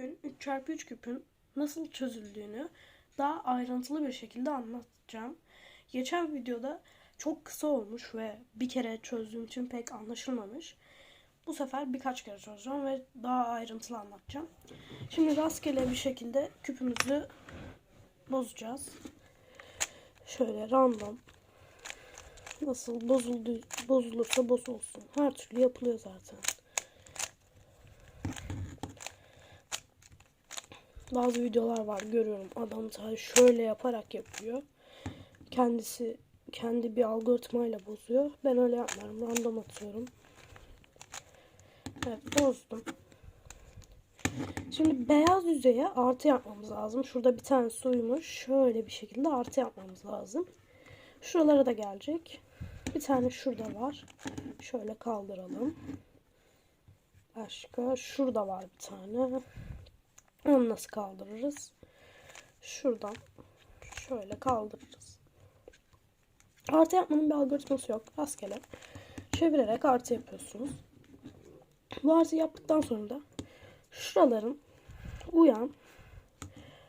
Bugün 3x3 küpün nasıl çözüldüğünü daha ayrıntılı bir şekilde anlatacağım. Geçen videoda çok kısa olmuş ve bir kere çözdüğüm için pek anlaşılmamış. Bu sefer birkaç kere çözeceğim ve daha ayrıntılı anlatacağım. Şimdi rastgele bir şekilde küpümüzü bozacağız. Şöyle random nasıl bozuldu bozulursa bozulsun. Her türlü yapılıyor zaten. Bazı videolar var görüyorum. Adam sadece şöyle yaparak yapıyor. Kendisi kendi bir algoritmayla bozuyor. Ben öyle yapmıyorum. Random atıyorum. Evet bozdum. Şimdi beyaz yüzeye artı yapmamız lazım. Şurada bir tane suymuş. Şöyle bir şekilde artı yapmamız lazım. Şuralara da gelecek. Bir tane şurada var. Şöyle kaldıralım. Başka şurada var bir tane. Onu nasıl kaldırırız? Şuradan şöyle kaldırırız. Artı yapmanın bir algoritması yok. Rastgele çevirerek artı yapıyorsunuz. Bu artı yaptıktan sonra da şuraların uyan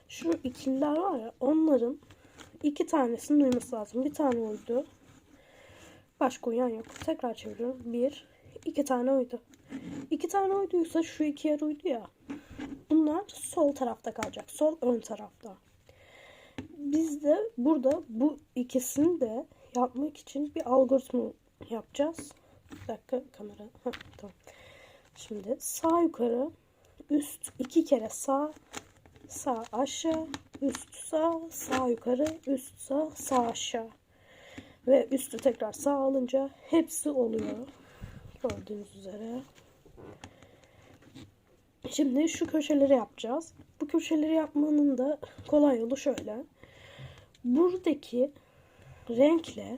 şu ikililer var ya onların iki tanesinin uyması lazım. Bir tane uydu. Başka uyan yok. Tekrar çeviriyorum. Bir, iki tane uydu. İki tane uyduysa şu iki yer uydu ya. Bunlar sol tarafta kalacak. Sol ön tarafta. Biz de burada bu ikisini de yapmak için bir algoritma yapacağız. Bir dakika kamera. Heh, tamam. Şimdi sağ yukarı üst iki kere sağ sağ aşağı üst sağ sağ yukarı üst sağ sağ aşağı ve üstü tekrar sağ alınca hepsi oluyor. Gördüğünüz üzere. Şimdi şu köşeleri yapacağız. Bu köşeleri yapmanın da kolay yolu şöyle. Buradaki renkle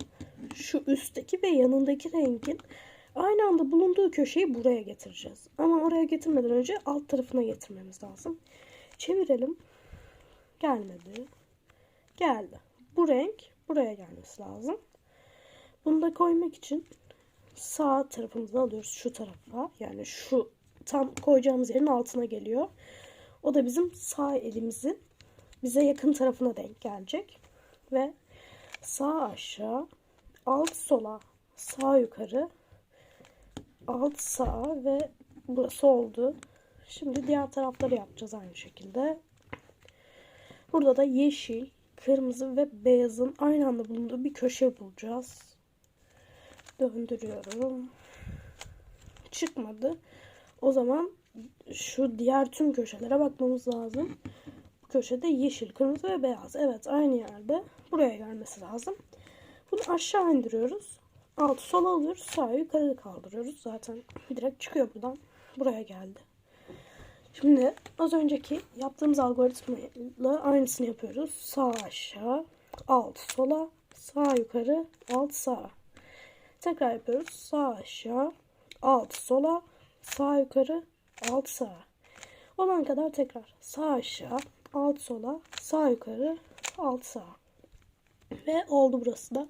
şu üstteki ve yanındaki rengin aynı anda bulunduğu köşeyi buraya getireceğiz. Ama oraya getirmeden önce alt tarafına getirmemiz lazım. Çevirelim. Gelmedi. Geldi. Bu renk buraya gelmesi lazım. Bunu da koymak için sağ tarafımızı alıyoruz şu tarafa. Yani şu tam koyacağımız yerin altına geliyor. O da bizim sağ elimizin bize yakın tarafına denk gelecek. Ve sağ aşağı, alt sola, sağ yukarı, alt sağ ve burası oldu. Şimdi diğer tarafları yapacağız aynı şekilde. Burada da yeşil, kırmızı ve beyazın aynı anda bulunduğu bir köşe bulacağız. Döndürüyorum. Çıkmadı. O zaman şu diğer tüm köşelere bakmamız lazım. Bu köşede yeşil, kırmızı ve beyaz. Evet aynı yerde. Buraya gelmesi lazım. Bunu aşağı indiriyoruz. Altı sola alıyoruz. Sağa yukarı kaldırıyoruz. Zaten direkt çıkıyor buradan. Buraya geldi. Şimdi az önceki yaptığımız algoritmayla aynısını yapıyoruz. Sağ aşağı, alt sola, sağ yukarı, alt sağa. Tekrar yapıyoruz. Sağ aşağı, alt sola, sağ yukarı, alt sağa. Olan kadar tekrar sağ aşağı, alt sola, sağ yukarı, alt sağa. Ve oldu burası da.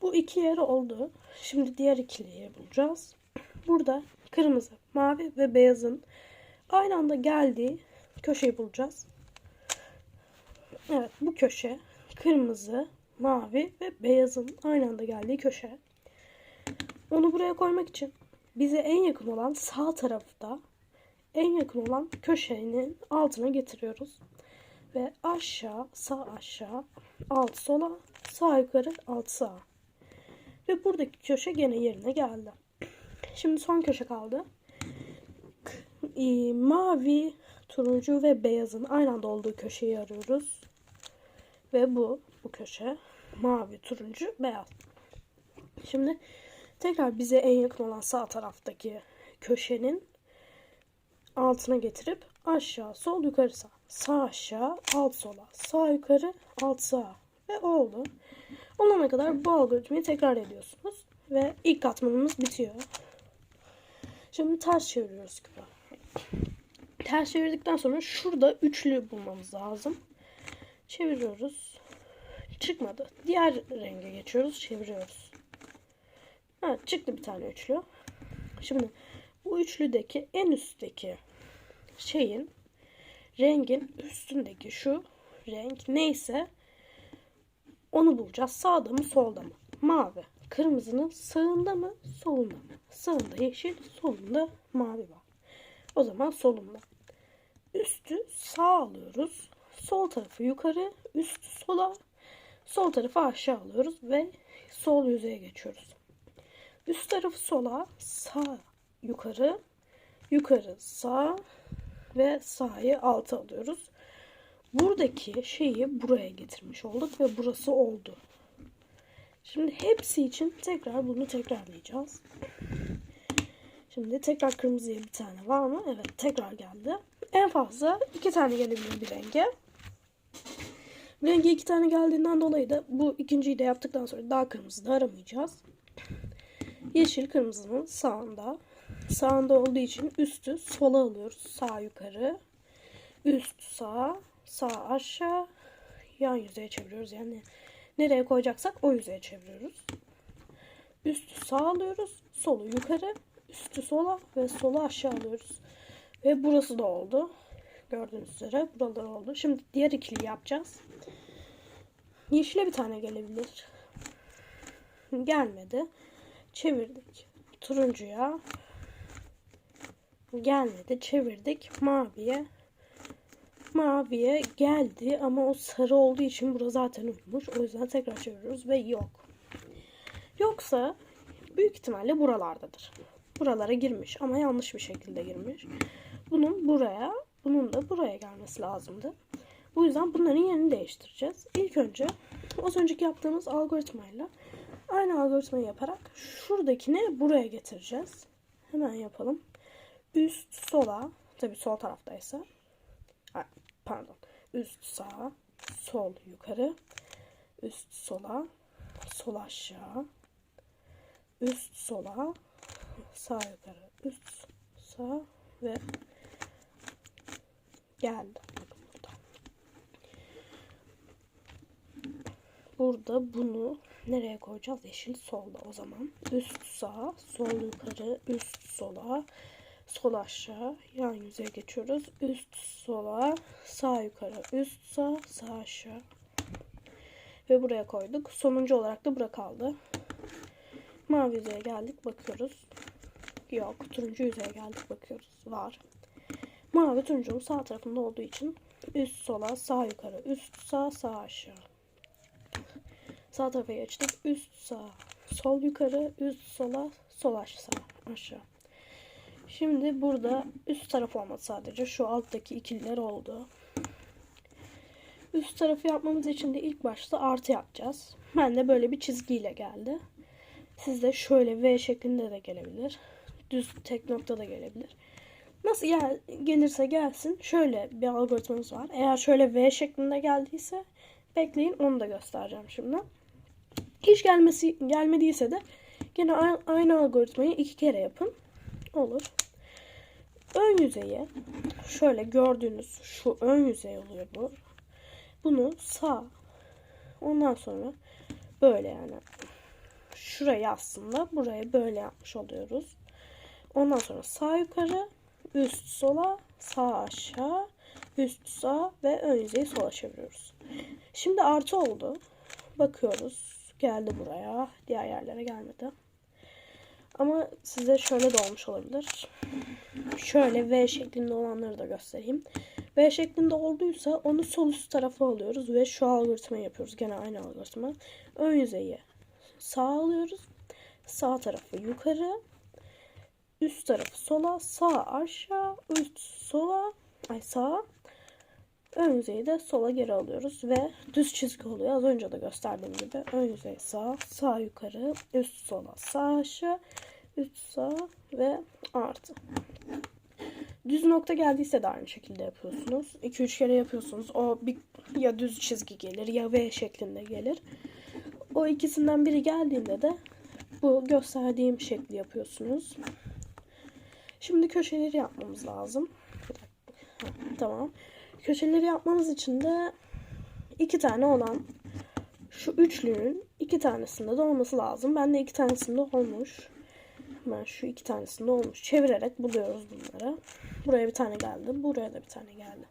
Bu iki yer oldu. Şimdi diğer ikiliyi bulacağız. Burada kırmızı, mavi ve beyazın aynı anda geldiği köşeyi bulacağız. Evet bu köşe kırmızı, mavi ve beyazın aynı anda geldiği köşe. Onu buraya koymak için bize en yakın olan sağ tarafta en yakın olan köşenin altına getiriyoruz. Ve aşağı, sağ aşağı, alt sola, sağ yukarı, alt sağ. Ve buradaki köşe gene yerine geldi. Şimdi son köşe kaldı. Mavi, turuncu ve beyazın aynı anda olduğu köşeyi arıyoruz. Ve bu, bu köşe mavi, turuncu, beyaz. Şimdi tekrar bize en yakın olan sağ taraftaki köşenin altına getirip aşağı, sol, yukarı, sağ. Sağ aşağı, alt sola, sağ yukarı, alt sağ. Ve oldu. Olana kadar bu algoritmayı tekrar ediyorsunuz. Ve ilk katmanımız bitiyor. Şimdi ters çeviriyoruz küpü. Ters çevirdikten sonra şurada üçlü bulmamız lazım. Çeviriyoruz. Çıkmadı. Diğer renge geçiyoruz. Çeviriyoruz. Evet çıktı bir tane üçlü. Şimdi bu üçlüdeki en üstteki şeyin rengin üstündeki şu renk neyse onu bulacağız. Sağda mı solda mı? Mavi. Kırmızının sağında mı solunda mı? Sağında yeşil, solunda mavi var. O zaman solunda. Üstü sağ alıyoruz. Sol tarafı yukarı, üstü sola, sol tarafı aşağı alıyoruz ve sol yüzeye geçiyoruz. Üst tarafı sola, sağ yukarı, yukarı sağ ve sağı alta alıyoruz. Buradaki şeyi buraya getirmiş olduk ve burası oldu. Şimdi hepsi için tekrar bunu tekrarlayacağız. Şimdi tekrar kırmızıya bir tane var mı? Evet tekrar geldi. En fazla iki tane gelebilir bir renge. Renge iki tane geldiğinden dolayı da bu ikinciyi de yaptıktan sonra daha kırmızı da aramayacağız. Yeşil kırmızının sağında. Sağında olduğu için üstü sola alıyoruz. Sağ yukarı. Üst sağ. Sağ aşağı. Yan yüzeye çeviriyoruz. Yani nereye koyacaksak o yüzeye çeviriyoruz. Üstü sağ alıyoruz. Solu yukarı. Üstü sola ve solu aşağı alıyoruz. Ve burası da oldu. Gördüğünüz üzere buralar oldu. Şimdi diğer ikili yapacağız. Yeşile bir tane gelebilir. Gelmedi. Çevirdik. Turuncuya. Gelmedi. Çevirdik. Maviye. Maviye geldi ama o sarı olduğu için burada zaten uymuş. O yüzden tekrar çeviriyoruz ve yok. Yoksa büyük ihtimalle buralardadır. Buralara girmiş ama yanlış bir şekilde girmiş. Bunun buraya, bunun da buraya gelmesi lazımdı. Bu yüzden bunların yerini değiştireceğiz. İlk önce az önceki yaptığımız algoritmayla aynı algoritmayı yaparak şuradakini buraya getireceğiz. Hemen yapalım. Üst sola, tabi sol taraftaysa, Ay, pardon, üst sağa, sol yukarı, üst sola, sol aşağı, üst sola, sağ yukarı, üst sağ ve geldi. Bakın burada. Burada bunu nereye koyacağız? Yeşil solda o zaman. Üst sağ, sol yukarı, üst sola, sol aşağı, yan yüzeye geçiyoruz. Üst sola, sağ yukarı, üst sağ, sağ aşağı. Ve buraya koyduk. Sonuncu olarak da bura kaldı. Mavi yüzeye geldik bakıyoruz. Yok. Turuncu yüzeye geldik bakıyoruz. Var. Mavi turuncunun sağ tarafında olduğu için üst sola sağ yukarı üst sağ sağ aşağı. Sağ tarafa geçtik. Üst sağ sol yukarı üst sola sol aşağı aşağı. Şimdi burada üst taraf olmadı sadece. Şu alttaki ikililer oldu. Üst tarafı yapmamız için de ilk başta artı yapacağız. Ben de böyle bir çizgiyle geldi. Sizde şöyle V şeklinde de gelebilir. Düz tek nokta da gelebilir. Nasıl gel, gelirse gelsin şöyle bir algoritmamız var. Eğer şöyle V şeklinde geldiyse bekleyin onu da göstereceğim şimdi. Hiç gelmesi gelmediyse de yine aynı, algoritmayı iki kere yapın. Olur. Ön yüzeye şöyle gördüğünüz şu ön yüzey oluyor bu. Bunu sağ ondan sonra böyle yani şurayı aslında buraya böyle yapmış oluyoruz. Ondan sonra sağ yukarı, üst sola, sağ aşağı, üst sağ ve ön yüzeyi sola çeviriyoruz. Şimdi artı oldu. Bakıyoruz. Geldi buraya. Diğer yerlere gelmedi. Ama size şöyle de olmuş olabilir. Şöyle V şeklinde olanları da göstereyim. V şeklinde olduysa onu sol üst tarafa alıyoruz ve şu algoritmayı yapıyoruz. Gene aynı algoritma. Ön yüzeyi sağ alıyoruz. Sağ tarafı yukarı. Üst tarafı sola. Sağ aşağı. Üst sola. Ay sağ. Ön yüzeyi de sola geri alıyoruz ve düz çizgi oluyor. Az önce de gösterdiğim gibi ön yüzey sağ, sağ yukarı, üst sola, sağ aşağı, üst sağ ve artı. Düz nokta geldiyse de aynı şekilde yapıyorsunuz. 2-3 kere yapıyorsunuz. O bir ya düz çizgi gelir ya V şeklinde gelir. O ikisinden biri geldiğinde de bu gösterdiğim şekli yapıyorsunuz. Şimdi köşeleri yapmamız lazım. Tamam. Köşeleri yapmamız için de iki tane olan şu üçlünün iki tanesinde de olması lazım. Ben de iki tanesinde olmuş. Ben şu iki tanesinde olmuş. Çevirerek buluyoruz bunları. Buraya bir tane geldi. Buraya da bir tane geldi.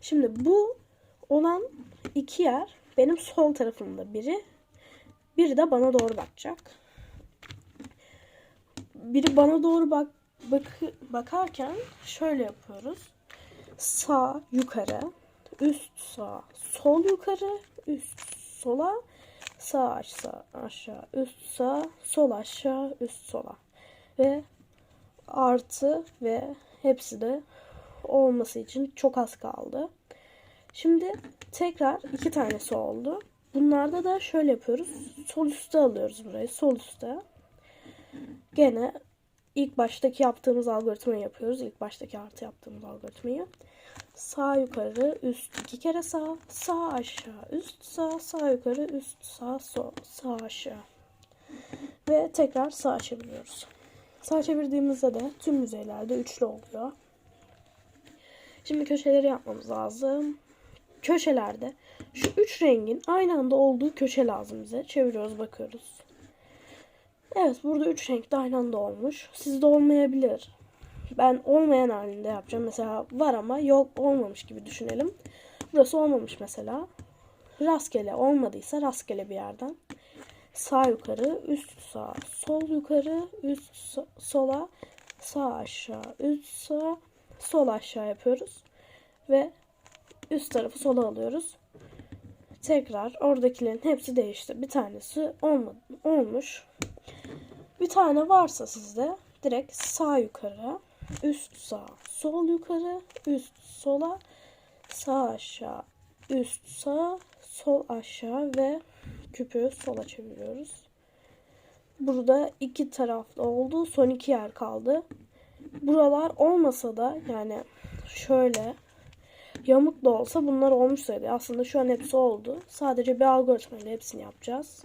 Şimdi bu olan iki yer benim sol tarafımda biri. Biri de bana doğru bakacak. Biri bana doğru bak, bak bakarken şöyle yapıyoruz. Sağ yukarı, üst sağ, sol yukarı, üst sola, sağ aşağı, aşağı, üst sağ, sol aşağı, üst sola. Ve artı ve hepsi de olması için çok az kaldı. Şimdi tekrar iki tanesi oldu. Bunlarda da şöyle yapıyoruz. Sol üstte alıyoruz burayı. Sol üstte. Gene ilk baştaki yaptığımız algoritmayı yapıyoruz. İlk baştaki artı yaptığımız algoritmayı. Sağ yukarı üst iki kere sağ. Sağ aşağı üst sağ. Sağ yukarı üst sağ sol. Sağ aşağı. Ve tekrar sağ çeviriyoruz. Sağ çevirdiğimizde de tüm yüzeylerde üçlü oluyor. Şimdi köşeleri yapmamız lazım. Köşelerde şu üç rengin aynı anda olduğu köşe lazım bize. Çeviriyoruz bakıyoruz. Evet burada üç renk de aynı anda olmuş. Sizde olmayabilir. Ben olmayan halinde yapacağım. Mesela var ama yok olmamış gibi düşünelim. Burası olmamış mesela. Rastgele olmadıysa rastgele bir yerden. Sağ yukarı, üst sağ, sol yukarı, üst so- sola, sağ aşağı, üst sağ, sol aşağı yapıyoruz. Ve üst tarafı sola alıyoruz. Tekrar oradakilerin hepsi değişti. Bir tanesi olmadı, olmuş. Bir tane varsa sizde direkt sağ yukarı, üst sağ, sol yukarı, üst sola, sağ aşağı, üst sağ, sol aşağı ve küpü sola çeviriyoruz. Burada iki taraflı oldu. Son iki yer kaldı. Buralar olmasa da yani şöyle yamuk da olsa bunlar olmuş sayılır. Aslında şu an hepsi oldu. Sadece bir algoritma ile hepsini yapacağız.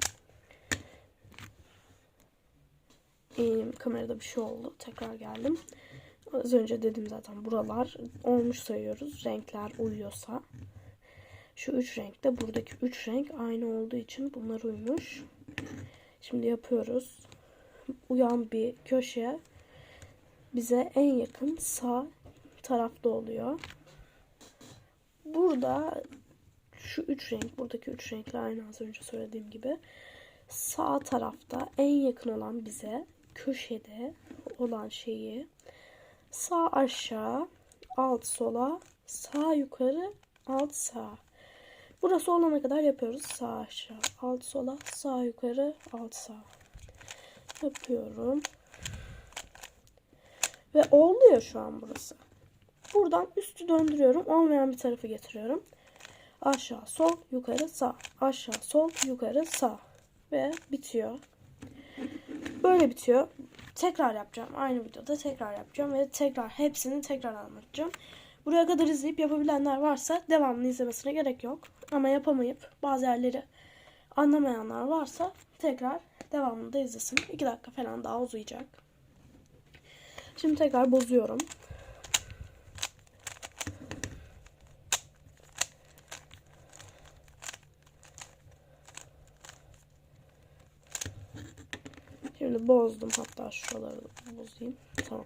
Ee, kamerada bir şey oldu. Tekrar geldim. Az önce dedim zaten buralar olmuş sayıyoruz. Renkler uyuyorsa. Şu üç renkte buradaki üç renk aynı olduğu için bunlar uymuş. Şimdi yapıyoruz. Uyan bir köşe bize en yakın sağ tarafta oluyor. Burada şu üç renk, buradaki üç renkle aynı az önce söylediğim gibi sağ tarafta en yakın olan bize köşede olan şeyi sağ aşağı, alt sola, sağ yukarı, alt sağ. Burası olana kadar yapıyoruz. Sağ aşağı, alt sola, sağ yukarı, alt sağ. Yapıyorum. Ve oluyor şu an burası. Buradan üstü döndürüyorum. Olmayan bir tarafı getiriyorum. Aşağı, sol, yukarı, sağ. Aşağı, sol, yukarı, sağ. Ve bitiyor. Böyle bitiyor. Tekrar yapacağım. Aynı videoda tekrar yapacağım. Ve tekrar hepsini tekrar anlatacağım. Buraya kadar izleyip yapabilenler varsa devamlı izlemesine gerek yok. Ama yapamayıp bazı yerleri anlamayanlar varsa tekrar devamlı da izlesin. 2 dakika falan daha uzayacak. Şimdi tekrar bozuyorum. Şimdi bozdum. Hatta şuraları bozayım. Tamam.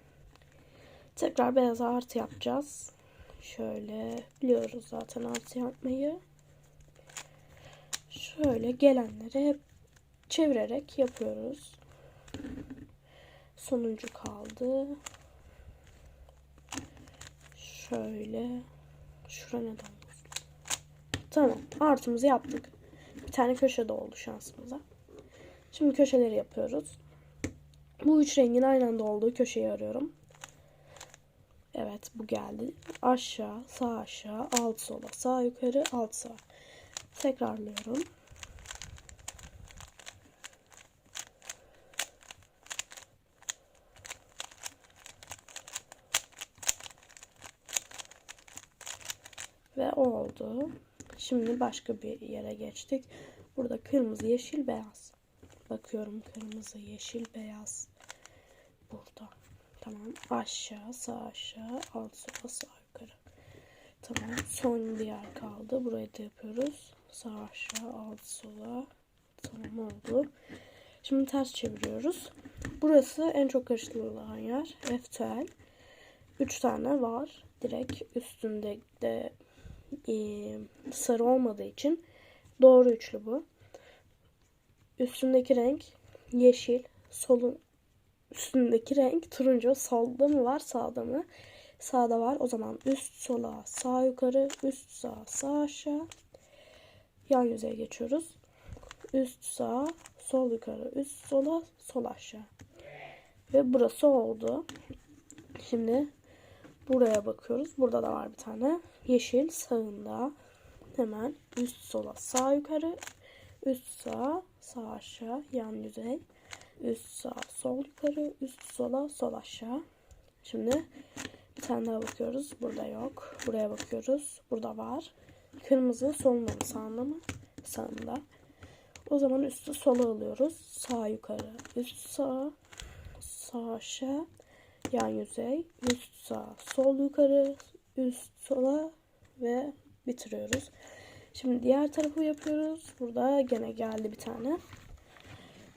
Tekrar beyaz artı yapacağız. Şöyle biliyoruz zaten artı yapmayı. Şöyle gelenleri hep çevirerek yapıyoruz. Sonuncu kaldı. Şöyle. Şura neden bozuldu? Tamam. Artımızı yaptık. Bir tane köşede oldu şansımıza. Şimdi köşeleri yapıyoruz. Bu üç rengin aynı anda olduğu köşeyi arıyorum. Evet bu geldi. Aşağı, sağ aşağı, alt sola, sağ yukarı, alt sağ. Tekrarlıyorum. Ve oldu. Şimdi başka bir yere geçtik. Burada kırmızı, yeşil, beyaz. Bakıyorum kırmızı, yeşil, beyaz. Burada. Tamam. Aşağı, sağ aşağı, alt sola, sağ yukarı. Tamam. Son bir yer kaldı. Burayı da yapıyoruz. Sağ aşağı, alt sola. Tamam oldu. Şimdi ters çeviriyoruz. Burası en çok karıştırılan yer. F-tel. 3 tane var. Direkt üstünde de e, sarı olmadığı için doğru üçlü bu. Üstündeki renk yeşil, solun üstündeki renk turuncu. Solda mı var, sağda mı? Sağda var. O zaman üst sola, sağ yukarı, üst sağ, sağ aşağı. Yan yüzeye geçiyoruz. Üst sağ, sol yukarı, üst sola, sol aşağı. Ve burası oldu. Şimdi buraya bakıyoruz. Burada da var bir tane. Yeşil sağında. Hemen üst sola, sağ yukarı, üst sağ, sağ aşağı, yan yüzey. Üst sağ, sol yukarı, üst sola, sol aşağı. Şimdi bir tane daha bakıyoruz. Burada yok. Buraya bakıyoruz. Burada var. Kırmızı solunda mı sağında mı? Sağında. O zaman üstü sola alıyoruz. Sağ yukarı, üst sağ, sağ aşağı, yan yüzey, üst sağ, sol yukarı, üst sola ve bitiriyoruz. Şimdi diğer tarafı yapıyoruz. Burada gene geldi bir tane.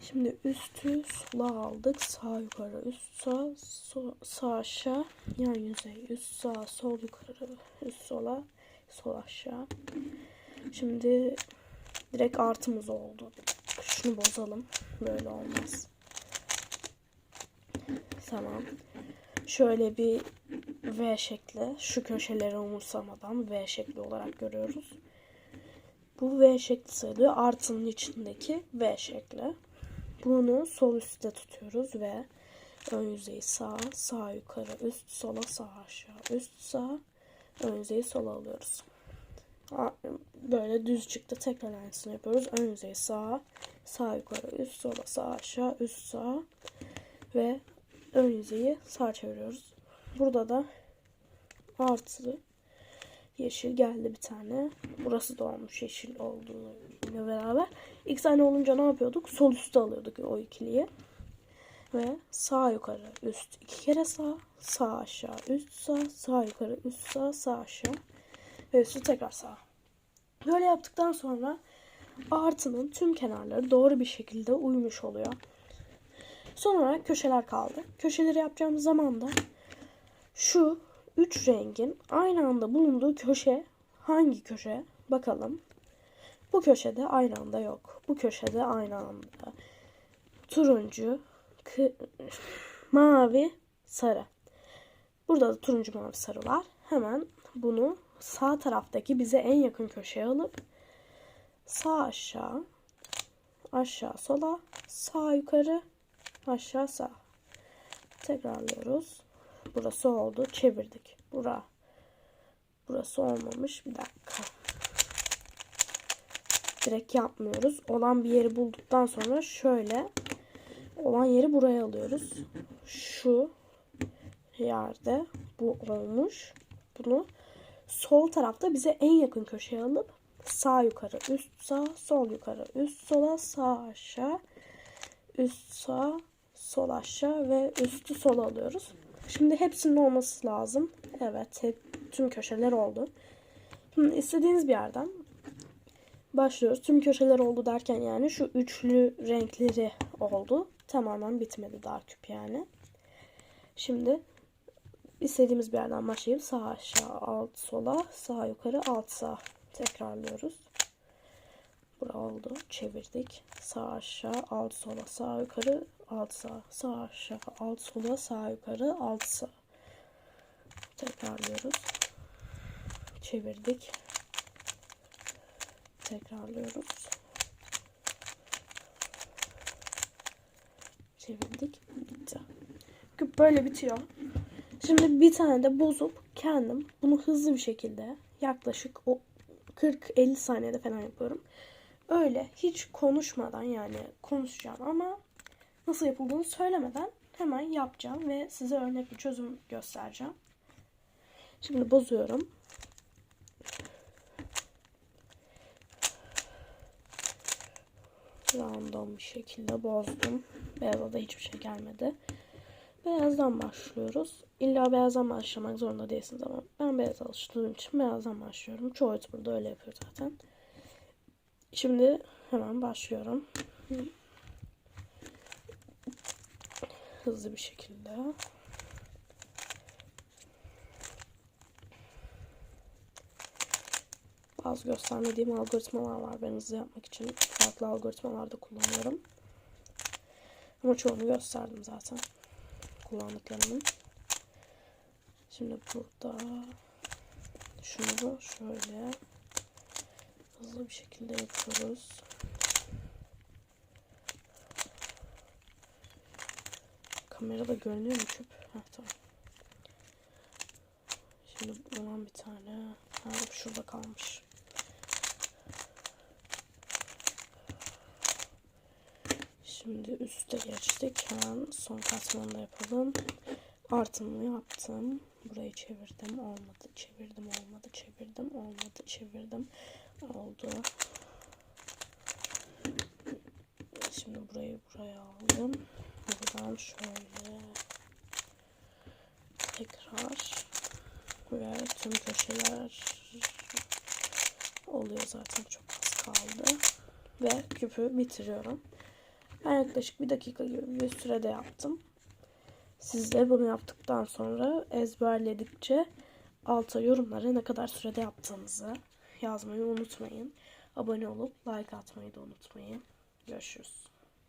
Şimdi üstü sola aldık. Sağ yukarı, üst sağ, so, sağ aşağı, yan yüzey, üst sağ, sol yukarı, üst sola, sol aşağı. Şimdi direkt artımız oldu. Şunu bozalım. Böyle olmaz. Tamam. Şöyle bir V şekli. Şu köşeleri umursamadan V şekli olarak görüyoruz. Bu V şekli sayılıyor. Artının içindeki V şekli. Bunu sol üstte tutuyoruz ve ön yüzeyi sağ, sağ yukarı, üst sola, sağ aşağı, üst sağ, ön yüzeyi sola alıyoruz. Böyle düz çıktı. Tekrar aynısını yapıyoruz. Ön yüzeyi sağ, sağ yukarı, üst sola, sağ aşağı, üst sağ ve ön yüzeyi sağ çeviriyoruz. Burada da artı yeşil geldi bir tane. Burası da olmuş yeşil olduğuyla beraber. İlk tane olunca ne yapıyorduk? Sol üstte alıyorduk o ikiliyi. Ve sağ yukarı üst iki kere sağ, sağ aşağı üst sağ, sağ yukarı üst sağ, sağ aşağı ve üstü tekrar sağ. Böyle yaptıktan sonra artının tüm kenarları doğru bir şekilde uymuş oluyor. Son olarak köşeler kaldı. Köşeleri yapacağımız zaman da şu üç rengin aynı anda bulunduğu köşe hangi köşe? Bakalım. Bu köşede aynı anda yok. Bu köşede aynı anda. Turuncu, mavi, sarı. Burada da turuncu, mavi, sarı var. Hemen bunu sağ taraftaki bize en yakın köşeye alıp sağ aşağı, aşağı sola, sağ yukarı, aşağı sağ. Tekrarlıyoruz. Burası oldu. Çevirdik. Bura. Burası olmamış. Bir dakika. Direkt yapmıyoruz. Olan bir yeri bulduktan sonra şöyle olan yeri buraya alıyoruz. Şu yerde bu olmuş. Bunu sol tarafta bize en yakın köşeye alıp sağ yukarı, üst sağ, sol yukarı, üst sola, sağ aşağı, üst sağ, sol aşağı ve üstü sola alıyoruz. Şimdi hepsinin olması lazım. Evet, hep, tüm köşeler oldu. Şimdi istediğiniz bir yerden başlıyoruz. Tüm köşeler oldu derken yani şu üçlü renkleri oldu. Tamamen bitmedi daha küp yani. Şimdi istediğimiz bir yerden başlayıp sağ aşağı, alt sola, sağ yukarı, alt sağ tekrarlıyoruz. Bura oldu. Çevirdik. Sağ aşağı, alt sola, sağ yukarı, alt sağ, sağ aşağı, alt sola, sağ yukarı, alt sağ. Tekrarlıyoruz. Çevirdik. Tekrarlıyoruz. Çevirdik. Bitti. Böyle bitiyor. Şimdi bir tane de bozup kendim bunu hızlı bir şekilde yaklaşık o 40-50 saniyede falan yapıyorum. Öyle hiç konuşmadan yani konuşacağım ama nasıl yapıldığını söylemeden hemen yapacağım ve size örnek bir çözüm göstereceğim. Şimdi bozuyorum. Random bir şekilde bozdum. Beyaza da hiçbir şey gelmedi. Beyazdan başlıyoruz. İlla beyazdan başlamak zorunda değilsiniz ama ben beyaz alıştığım için beyazdan başlıyorum. Çoğu YouTuber öyle yapıyor zaten. Şimdi hemen başlıyorum. Hızlı bir şekilde. az göstermediğim algoritmalar var. Ben hızlı yapmak için farklı algoritmalar da kullanıyorum. Ama çoğunu gösterdim zaten. Kullandıklarımın. Şimdi burada şunu şöyle hızlı bir şekilde yapıyoruz. Kamerada görünüyor mu çöp? Heh, tamam. Şimdi bundan bir tane. Ha, şurada kalmış. Şimdi üste geçtik. Hemen son katmanı da yapalım. Artımı yaptım. Burayı çevirdim. Olmadı. Çevirdim. Olmadı. Çevirdim. Olmadı. Çevirdim. Oldu. Şimdi burayı buraya aldım. Buradan şöyle tekrar ve tüm köşeler oluyor zaten çok az kaldı. Ve küpü bitiriyorum. Ben yaklaşık bir dakika gibi bir sürede yaptım. Siz de bunu yaptıktan sonra ezberledikçe alta yorumlara ne kadar sürede yaptığınızı yazmayı unutmayın. Abone olup like atmayı da unutmayın. Görüşürüz.